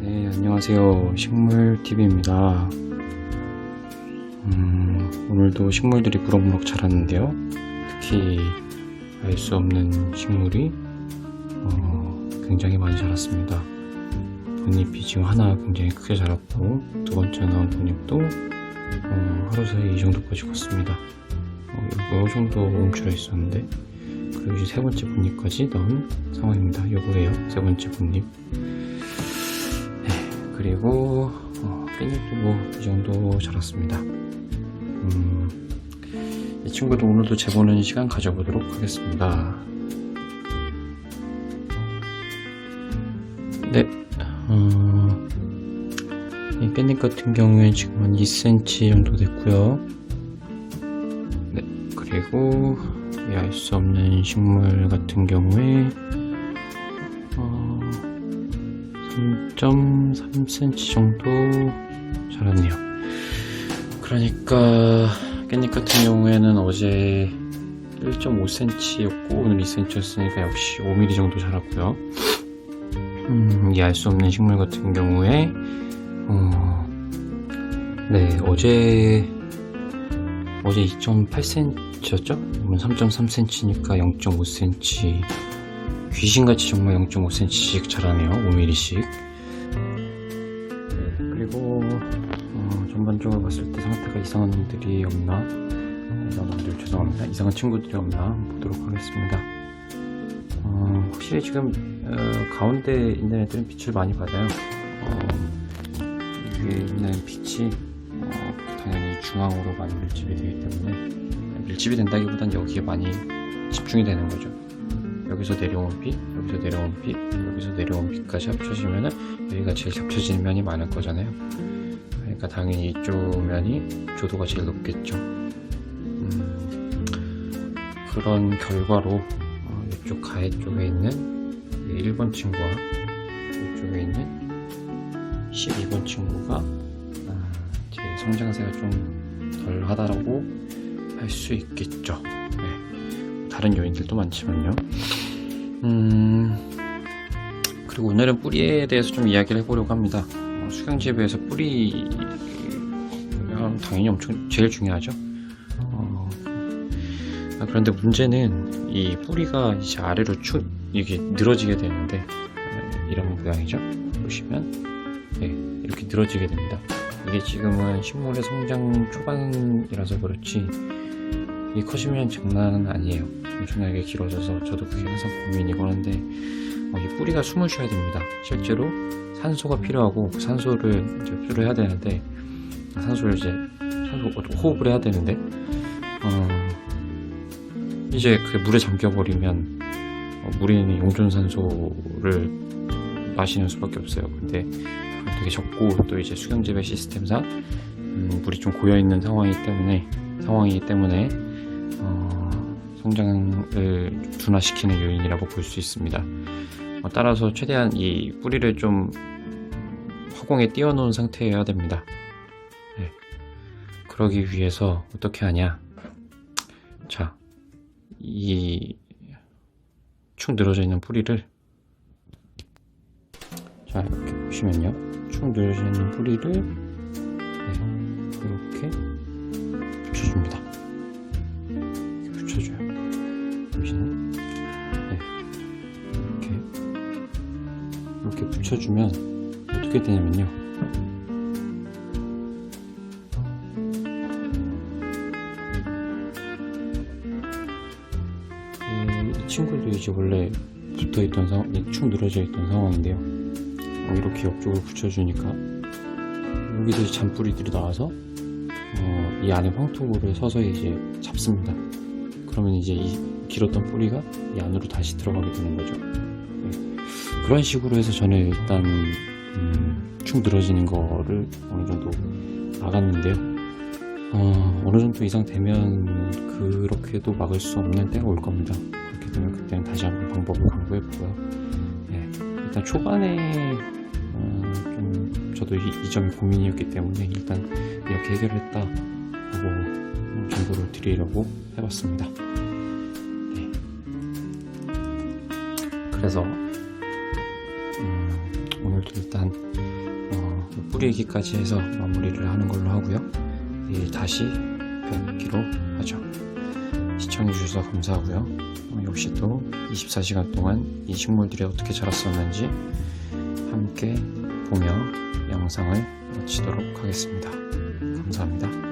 네, 안녕하세요. 식물TV입니다. 음, 오늘도 식물들이 무럭무럭 자랐는데요. 특히 알 수 없는 식물이 어, 굉장히 많이 자랐습니다. 본잎이 지금 하나 굉장히 크게 자랐고 두 번째 나온 본잎도 어, 하루 사이에 이 정도까지 컸습니다. 어, 요 정도 움츠러 있었는데 그리고 이제 세 번째 본잎까지 나온 상황입니다. 요거예요. 세 번째 본잎. 그리고 어, 깻잎도 뭐이 정도 자랐습니다. 음, 이 친구도 오늘도 재보는 시간 가져보도록 하겠습니다. 네, 어, 이 깻잎 같은 경우에 지금 한 2cm 정도 됐고요. 네, 그리고 이 알 수 없는 식물 같은 경우에 어, 3.3cm 정도 자랐네요. 그러니까 깻잎 같은 경우에는 어제 1.5cm였고 오늘 2cm였으니까 역시 5mm 정도 자랐고요. 음, 이알 수 없는 식물 같은 경우에 어, 네 어제 어제 2.8cm 였죠? 오늘 3.3cm니까 0.5cm 귀신같이 정말 0.5cm씩 자라네요. 5mm씩. 네, 그리고 어, 전반적으로 봤을 때 상태가 이상한 놈들이 없나? 네, 이상한 놈들 죄송합니다. 이상한 친구들이 없나 보도록 하겠습니다. 어, 확실히 지금 어, 가운데 있는 애들은 빛을 많이 받아요. 어, 위에 있는 빛이 어, 당연히 중앙으로 많이 밀집이 되기 때문에 밀집이 된다기보단 여기에 많이 집중이 되는 거죠. 여기서 내려온 빛, 여기서 내려온 빛, 여기서 내려온 빛까지 합쳐지면은 여기가 제일 잡혀지는 면이 많을 거잖아요. 그러니까 당연히 이쪽 면이 조도가 제일 높겠죠. 음, 그런 결과로 어, 이쪽 가해 쪽에 있는 1번 친구와 이쪽에 있는 12번 친구가 아, 제 성장세가 좀 덜 하다라고 할 수 있겠죠. 네. 다른 요인들도 많지만요. 음, 그리고 오늘은 뿌리에 대해서 좀 이야기를 해보려고 합니다. 어, 수경재배에서 뿌리, 가 당연히 엄청 제일 중요하죠. 어, 아, 그런데 문제는 이 뿌리가 이제 아래로 쭉 이게 늘어지게 되는데 네, 이런 모양이죠. 보시면 네, 이렇게 늘어지게 됩니다. 이게 지금은 식물의 성장 초반이라서 그렇지 이 커지면 장난은 아니에요. 엄청나게 길어져서 저도 그게 항상 고민이곤 한데 어, 이 뿌리가 숨을 쉬어야 됩니다. 실제로 산소가 필요하고 그 산소를 이제 흡수를 해야 되는데 아, 산소를 이제 산소 호흡을 해야 되는데 어, 이제 그 물에 잠겨버리면 어, 있는 용존산소를 마시는 수밖에 없어요. 근데 되게 적고 또 이제 수경재배 시스템상 음, 물이 좀 고여 있는 상황이기 때문에 상황이기 때문에 어, 성장을 둔화시키는 요인이라고 볼 수 있습니다. 어, 따라서 최대한 이 뿌리를 좀 허공에 띄워놓은 상태여야 됩니다. 네. 그러기 위해서 어떻게 하냐? 자, 이 축 늘어져 있는 뿌리를 자 이렇게 보시면요, 축 늘어져 있는 뿌리를 네, 이렇게 붙여줍니다. 붙여줘요. 보시나요? 네. 이렇게 이렇게 붙여주면 어떻게 되냐면요. 이, 이 친구도 이제 원래 붙어있던 상황, 이축 늘어져 있던 상황인데요. 어, 이렇게 옆쪽으로 붙여주니까 이제 잔뿌리들이 나와서 어, 이 안에 황토물을 서서히 이제 잡습니다. 그러면 이제 이 길었던 뿌리가 이 안으로 다시 들어가게 되는 거죠. 네. 그런 식으로 해서 저는 일단 음, 축 늘어지는 거를 어느 정도 막았는데요. 어, 어느 정도 이상 되면 그렇게도 막을 수 없는 때가 올 겁니다. 그렇게 되면 그때는 다시 한번 방법을 강구해 보고요. 네, 일단 초반에 어, 좀 저도 이, 이 점이 고민이었기 때문에 일단 이렇게 해결했다 하고 음, 정보를 드리려고 해봤습니다. 네. 그래서 작물들 일단 어, 뿌리기까지 해서 마무리를 하는 걸로 하고요. 내일 다시 뵙기로 하죠. 시청해주셔서 감사하고요. 어, 역시 또 24시간 동안 이 식물들이 어떻게 자랐었는지 함께 보며 영상을 마치도록 하겠습니다. 감사합니다.